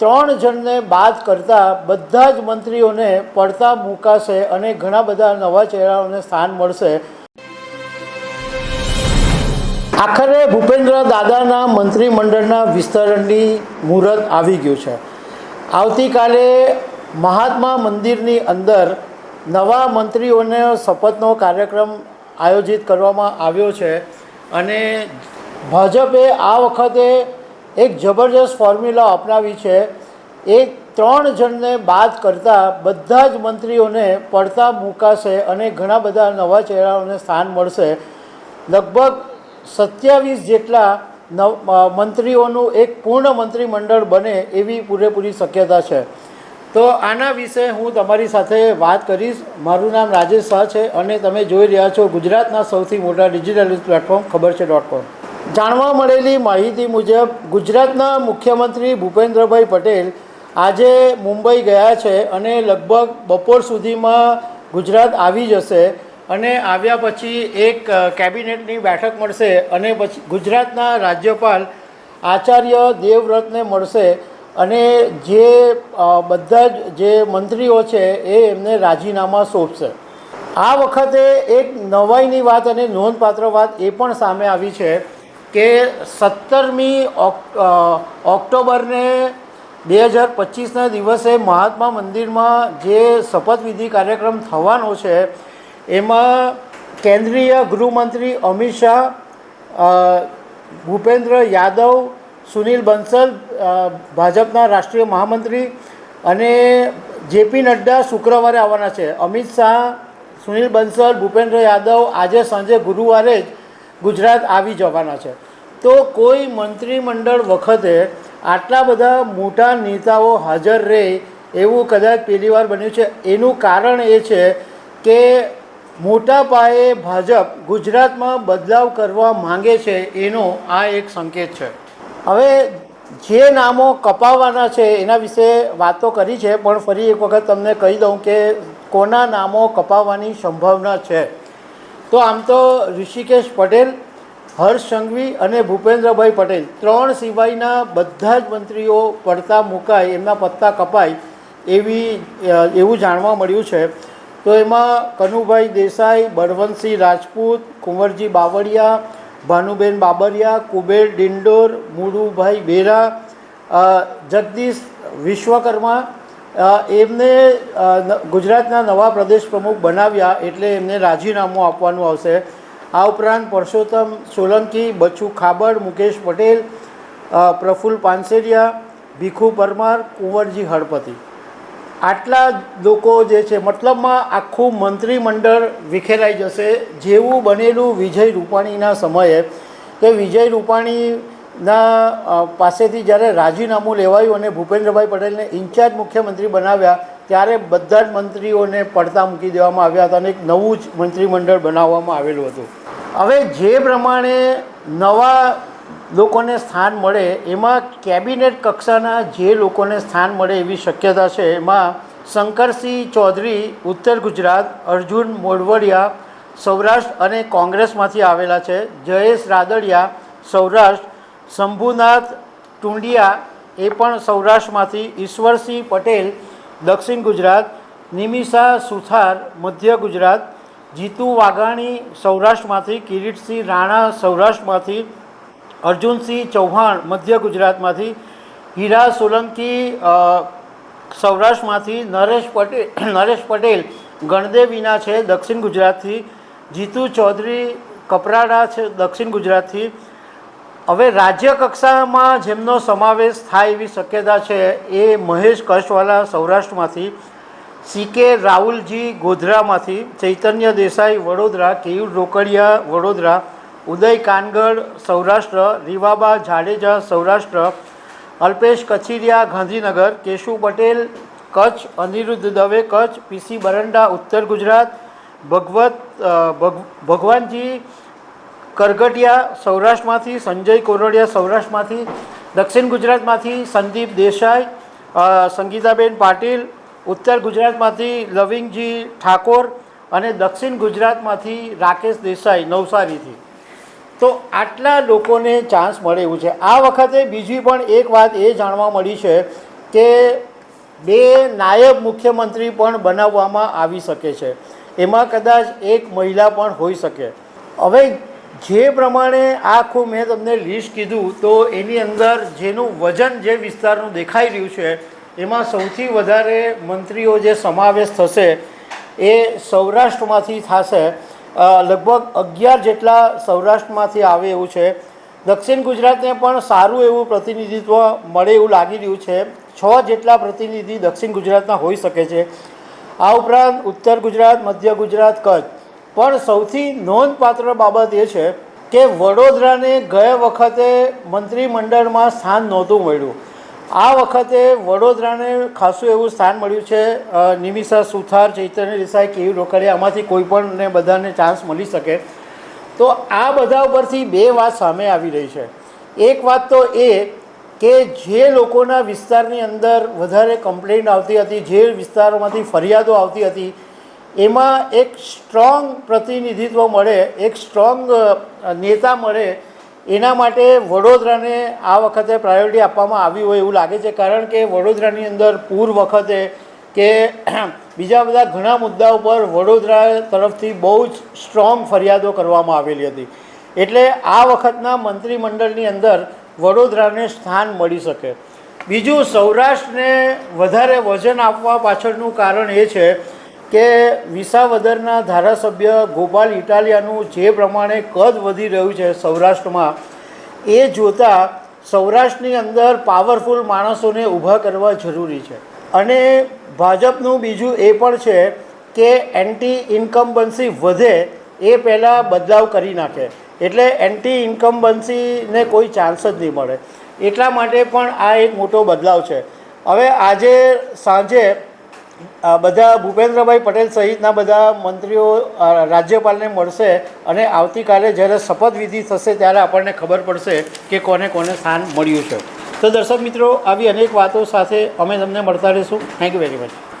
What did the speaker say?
ત્રણ જણને બાદ કરતા બધા જ મંત્રીઓને પડતા મૂકાશે અને ઘણા બધા નવા ચહેરાઓને સ્થાન મળશે. આખરે ભૂપેન્દ્ર દાદાના મંત્રીમંડળના વિસ્તરણની મુહૂર્ત આવી ગયું છે. આવતીકાલે મહાત્મા મંદિરની અંદર નવા મંત્રીઓને શપથનો કાર્યક્રમ આયોજિત કરવામાં આવ્યો છે અને ભાજપે આ વખતે એક જબરજસ્ત ફોર્મ્યુલા અપનાવી છે. એક ત્રણ જણને બાદ કરતાં બધા જ મંત્રીઓને પડતા મૂકાશે અને ઘણા બધા નવા ચહેરાઓને સ્થાન મળશે. લગભગ સત્યાવીસ જેટલા નવ મંત્રીઓનું એક પૂર્ણ મંત્રીમંડળ બને એવી પૂરેપૂરી શક્યતા છે. તો આના વિશે હું તમારી સાથે વાત કરીશ. મારું નામ રાજેશ શાહ છે અને તમે જોઈ રહ્યા છો ગુજરાતના સૌથી મોટા ડિજિટલ પ્લેટફોર્મ ખબર છે ડોટ કોમ. જાણવા મળેલી માહિતી મુજબ ગુજરાતના મુખ્યમંત્રી ભૂપેન્દ્રભાઈ પટેલ આજે મુંબઈ ગયા છે અને લગભગ બપોર સુધીમાં ગુજરાત આવી જશે અને આવ્યા પછી એક કેબિનેટની બેઠક મળશે અને પછી ગુજરાતના રાજ્યપાલ આચાર્ય દેવવ્રતને મળશે અને જે બધા જ જે મંત્રીઓ છે એ એમને રાજીનામા સોંપશે. આ વખતે એક નવાઈની વાત અને નોંધપાત્ર વાત એ પણ સામે આવી છે કે સત્તરમી ઓક્ટોબરને બે હજાર પચીસના દિવસે મહાત્મા મંદિરમાં જે શપથવિધિ કાર્યક્રમ થવાનો છે, એમાં કેન્દ્રીય ગૃહમંત્રી અમિત શાહ ભૂપેન્દ્ર યાદવ, સુનિલ બંસલ ભાજપના રાષ્ટ્રીય મહામંત્રી અને જેપી નડ્ડા શુક્રવારે આવવાના છે. અમિત શાહ, સુનિલ બંસલ, ભૂપેન્દ્ર યાદવ આજે સાંજે ગુરુવારે જ ગુજરાત આવી જવાના છે. તો કોઈ મંત્રીમંડળ વખતે આટલા બધા મોટા નેતાઓ હાજર રહે એવું કદાચ પહેલીવાર બન્યું છે. એનું કારણ એ છે કે મોટા પાયે ભાજપ ગુજરાતમાં બદલાવ કરવા માંગે છે એનો આ એક સંકેત છે. હવે જે નામો કપાવવાના છે એના વિશે વાતો કરી છે, પણ ફરી એક વખત તમને કહી દઉં કે કોના નામો કપાવવાની સંભાવના છે. તો આમ તો ઋષિકેશ પટેલ, હર્ષ સંઘવી અને ભૂપેન્દ્રભાઈ પટેલ ત્રણ સિવાયના બધા જ મંત્રીઓ પડતા મુકાય, એમના પત્તા કપાય એવી એવું જાણવા મળ્યું છે. તો એમાં કનુભાઈ દેસાઈ, બળવંતસિંહ રાજપૂત, કુંવરજી બાવળિયા, ભાનુબેન બાબરિયા, કુબેર ડિંડોર, મુડુભાઈ બેરા જગદીશ વિશ્વકર્મા એમને ગુજરાતના નવા પ્રદેશ પ્રમુખ બનાવ્યા એટલે એમને રાજીનામું આપવાનું આવશે. આ ઉપરાંત પરસોત્તમ સોલંકી, બચ્ચુ ખાબડ, મુકેશ પટેલ પ્રફુલ પાનસેરિયા, ભીખુ પરમાર, કુંવરજી હળપતિ. આટલા લોકો જે છે, મતલબમાં આખું મંત્રીમંડળ વિખેરાઈ જશે. જેવું બનેલું વિજય રૂપાણીના સમયે કે વિજય રૂપાણીના અ, પાસેથી જ્યારે રાજીનામું લેવાયું અને ભૂપેન્દ્રભાઈ પટેલને ઇન્ચાર્જ મુખ્યમંત્રી બનાવ્યા ત્યારે બધા જ મંત્રીઓને પડતા મૂકી દેવામાં આવ્યા હતા અને એક નવું જ મંત્રીમંડળ બનાવવામાં આવેલું હતું. હવે જે પ્રમાણે નવા લોકોને સ્થાન મળે એમાં કેબિનેટ કક્ષાના જે લોકોને સ્થાન મળે એવી શક્યતા છે એમાં શંકરસિંહ ચૌધરી ઉત્તર ગુજરાત અર્જુન મોડવડિયા સૌરાષ્ટ્ર અને કોંગ્રેસમાંથી આવેલા છે જયેશ રાદડિયા સૌરાષ્ટ્ર શંભુનાથ ટુંડિયા એ પણ સૌરાષ્ટ્રમાંથી ઈશ્વરસિંહ પટેલ, દક્ષિણ ગુજરાત, નિમિષા સુથાર, મધ્ય ગુજરાત, જીતુ વાઘાણી સૌરાષ્ટ્રમાંથી, કિરીટસિંહ રાણા સૌરાષ્ટ્રમાંથી, અર્જુનસિંહ ચૌહાણ મધ્ય ગુજરાતમાંથી, હીરા સોલંકી સૌરાષ્ટ્રમાંથી, નરેશ પટેલ નરેશ પટેલ ગણદેવીના છે દક્ષિણ ગુજરાતથી, જીતુ ચૌધરી કપરાડા છે દક્ષિણ ગુજરાતથી હવે રાજ્ય કક્ષામાં જેમનો સમાવેશ થાય એવી શક્યતા છે એ મહેશ કશવાલા સૌરાષ્ટ્રમાંથી સી કે રાહુલજી ગોધરામાંથી, ચૈતન્ય દેસાઈ વડોદરા, કેયુર રોકડિયા વડોદરા, ઉદય કાનગડ સૌરાષ્ટ્ર, રીવાબા જાડેજા સૌરાષ્ટ્ર, અલ્પેશ કચીરિયા ગાંધીનગર, કેશુ પટેલ કચ્છ, અનિરુદ્ધ દવે કચ્છ પીસી બરંડા ઉત્તર ગુજરાત, ભગવત ભગવાનજી કરગટિયા સૌરાષ્ટ્રમાંથી, સંજય કોરડિયા સૌરાષ્ટ્રમાંથી, દક્ષિણ ગુજરાતમાંથી સંદીપ દેસાઈ સંગીતાબેન પાટીલ, ઉત્તર ગુજરાતમાંથી લવિંગજી ઠાકોર અને દક્ષિણ ગુજરાતમાંથી રાકેશ દેસાઈ નવસારીથી. તો આટલા લોકોને ચાન્સ મળે એવું છે. આ વખતે બીજી પણ એક વાત એ જાણવા મળી છે કે બે નાયબ મુખ્યમંત્રી પણ બનાવવામાં આવી શકે છે. એમાં કદાચ એક મહિલા પણ હોઈ શકે. હવે જે પ્રમાણે આખું મેં તમને લિસ્ટ કીધું, તો એની અંદર જેનું વજન જે વિસ્તારનું દેખાઈ રહ્યું છે, એમાં સૌથી વધારે મંત્રીઓ જે સમાવેશ થશે એ સૌરાષ્ટ્રમાંથી થશે. લગભગ અગિયાર જેટલા સૌરાષ્ટ્રમાંથી આવે એવું છે. દક્ષિણ ગુજરાતને પણ સારું એવું પ્રતિનિધિત્વ મળે એવું લાગી રહ્યું છે. છ જેટલા પ્રતિનિધિ દક્ષિણ ગુજરાતના હોઈ શકે છે. આ ઉપરાંત ઉત્તર ગુજરાત, મધ્ય ગુજરાત, કચ્છ. પણ સૌથી નોંધપાત્ર બાબત એ છે કે વડોદરાને ગયા વખતે મંત્રીમંડળમાં સ્થાન નહોતું મળ્યું. આ વખતે વડોદરાને ખાસું એવું સ્થાન મળ્યું છે. નિમિષા સુથાર, ચૈતન્ય દેસાઈ કેવી રોકડિયા, આમાંથી કોઈ પણને બધાને ચાન્સ મળી શકે. તો આ બધા ઉપરથી બે વાત સામે આવી રહી છે. એક વાત તો એ કે જે લોકોના વિસ્તારની અંદર વધારે કમ્પ્લેન આવતી હતી, જે વિસ્તારોમાંથી ફરિયાદો આવતી હતી એમાં એક સ્ટ્રોંગ પ્રતિનિધિત્વ મળે, એક સ્ટ્રોંગ નેતા મળે, એના માટે વડોદરાને આ વખતે પ્રાયોરિટી આપવામાં આવી હોય એવું લાગે છે. કારણ કે વડોદરાની અંદર પૂર વખતે કે બીજા બધા ઘણા મુદ્દાઓ પર વડોદરા તરફથી બહુ જ સ્ટ્રોંગ ફરિયાદો કરવામાં આવેલી હતી. એટલે આ વખતના મંત્રીમંડળની અંદર વડોદરાને સ્થાન મળી શકે. બીજું સૌરાષ્ટ્રને વધારે વજન આપવા પાછળનું કારણ એ છે કે વિસાવદરના ધારાસભ્ય ગોપાલ ઇટાલિયાનું જે પ્રમાણે કદ વધી રહ્યું છે સૌરાષ્ટ્રમાં, એ જોતાં સૌરાષ્ટ્રની અંદર પાવરફુલ માણસોને ઊભા કરવા જરૂરી છે. અને ભાજપનું બીજું એ પણ છે કે એન્ટી ઇન્કમ્બન્સી વધે એ પહેલાં બદલાવ કરી નાખે. એટલે એન્ટી ઇન્કમ્બન્સીને કોઈ ચાન્સ જ નહીં મળે. એટલા માટે પણ આ એક મોટો બદલાવ છે. હવે આજે સાંજે બધા ભૂપેન્દ્રભાઈ પટેલ સહિતના બધા મંત્રીઓ રાજ્યપાલને મળશે અને આવતીકાલે જ્યારે શપથવિધિ થશે ત્યારે આપણને ખબર પડશે કે કોને કોને સ્થાન મળ્યું છે. તો દર્શક મિત્રો, આવી અનેક વાતો સાથે અમે તમને મળતા રહીશું. Thank you very much